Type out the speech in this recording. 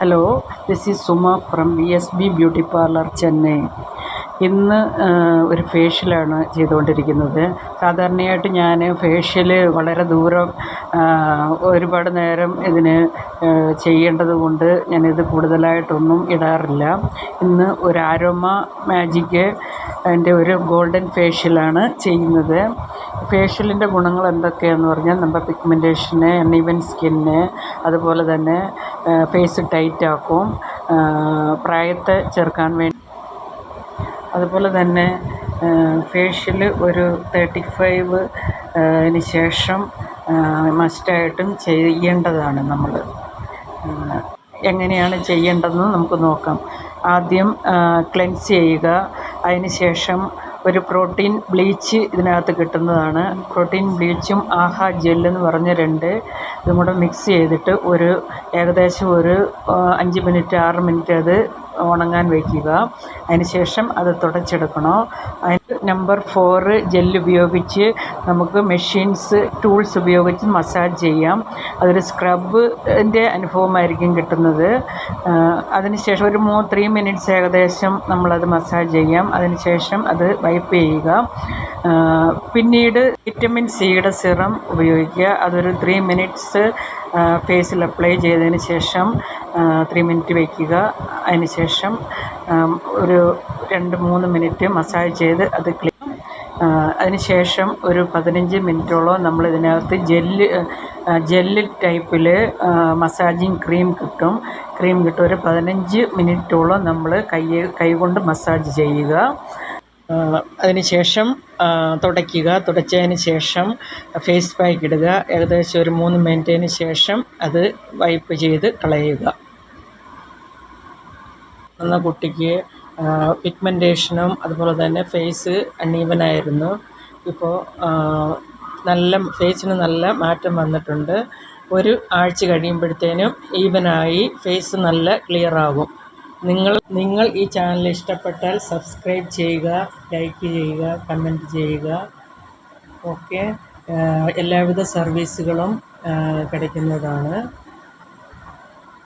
Hello this is Suma from V S B beauty parlour Chennai ഇന്ന് ഒരു ഫേഷ്യലാണ് ചെയ്തുകൊണ്ടിരിക്കുന്നത്. സാധാരണയായിട്ട് ഞാൻ ഫേഷ്യൽ വളരെ ദൂരം ഒരുപാട് നേരം ഇതിന് ചെയ്യേണ്ടത് കൊണ്ട് ഞാനിത് കൂടുതലായിട്ടൊന്നും ഇടാറില്ല. ഇന്ന് ഒരു ആരോമ മാജിക് എന്റെ ഒരു ഗോൾഡൻ ഫേഷ്യലാണ് ചെയ്യുന്നത്. ഫേഷ്യലിന്റെ ഗുണങ്ങൾ എന്തൊക്കെയാണെന്ന് പറഞ്ഞാൽ നമ്മുടെ പിഗ്മെന്റേഷന് അൺഈവൻ സ്കിന്ന് അതുപോലെ തന്നെ ഫേസ് ടൈറ്റ് ആക്കും പ്രായത്തെ ചേർക്കാൻ വേണ്ടി അതുപോലെ തന്നെ ഫേഷ്യൽ ഒരു തേർട്ടി ഫൈവ് ന് ശേഷം മസ്റ്റായിട്ടും ചെയ്യേണ്ടതാണ് നമ്മൾ. എങ്ങനെയാണ് ചെയ്യേണ്ടതെന്ന് നമുക്ക് നോക്കാം. ആദ്യം ക്ലെൻസ് ചെയ്യുക. അതിന് ശേഷം ഒരു പ്രോട്ടീൻ ബ്ലീച്ച് ഇതിനകത്ത് കിട്ടുന്നതാണ്. പ്രോട്ടീൻ ബ്ലീച്ചും ആഹാ ജെല്ലെന്ന് പറഞ്ഞ രണ്ട് ഇതും കൂടെ മിക്സ് ചെയ്തിട്ട് ഒരു ഏകദേശം ഒരു അഞ്ച് മിനിറ്റ് ആറ് മിനിറ്റ് അത് ഉണങ്ങാൻ വയ്ക്കുക. അതിനുശേഷം അത് തുടച്ചെടുക്കണം. അതിന് നമ്പർ ഫോറ് ജെല്ല് ഉപയോഗിച്ച് നമുക്ക് മെഷീൻസ് ടൂൾസ് ഉപയോഗിച്ച് മസാജ് ചെയ്യാം. അതൊരു സ്ക്രബിന്റെ അനുഭവമായിരിക്കും കിട്ടുന്നത്. അതിനുശേഷം ഒരു മൂ ത്രീ മിനിറ്റ്സ് ഏകദേശം നമ്മളത് മസാജ് ചെയ്യാം. അതിനുശേഷം അത് വൈപ്പ് ചെയ്യുക. പിന്നീട് വിറ്റമിൻ സിയുടെ സിറം ഉപയോഗിക്കുക. അതൊരു ത്രീ മിനിറ്റ്സ് ഫേസിൽ അപ്ലൈ ചെയ്തതിന് ശേഷം ത്രീ മിനിറ്റ് വയ്ക്കുക അതിന് ശേഷം ഒരു രണ്ട് മൂന്ന് മിനിറ്റ് മസാജ് ചെയ്ത് അത് ക്ലീൻ അതിന് ശേഷം ഒരു പതിനഞ്ച് മിനിറ്റോളം നമ്മൾ ഇതിനകത്ത് ജെല്ല് ജെല്ല് ടൈപ്പിൽ മസാജിങ് ക്രീം കിട്ടും. ക്രീം കിട്ടും. ഒരു പതിനഞ്ച് മിനിറ്റോളം നമ്മൾ കൈ കൈ കൊണ്ട് മസാജ് ചെയ്യുക. അതിന് ശേഷം തുടയ്ക്കുക. തുടച്ചതിന് ശേഷം ഫേസ് പാക്ക് ഇടുക. ഏകദേശം ഒരു മൂന്ന് മിനിറ്റിന് ശേഷം അത് വൈപ്പ് ചെയ്ത് കളയുക. എന്ന കുട്ടിക്ക് പിഗ്മെന്റേഷനും അതുപോലെ തന്നെ ഫേസ് അണീവനായിരുന്നു ഇപ്പോൾ നല്ല ഫേസിന് നല്ല മാറ്റം വന്നിട്ടുണ്ട്. ഒരു ആഴ്ച കഴിയുമ്പോഴത്തേനും ഈവനായി ഫേസ് നല്ല ക്ലിയറാകും നിങ്ങൾ നിങ്ങൾ ഈ ചാനൽ ഇഷ്ടപ്പെട്ടാൽ സബ്സ്ക്രൈബ് ചെയ്യുക ലൈക്ക് ചെയ്യുക കമന്റ് ചെയ്യുക. ഓക്കെ എല്ലാവിധ സർവീസുകളും கிடைക്കുന്നതാണ്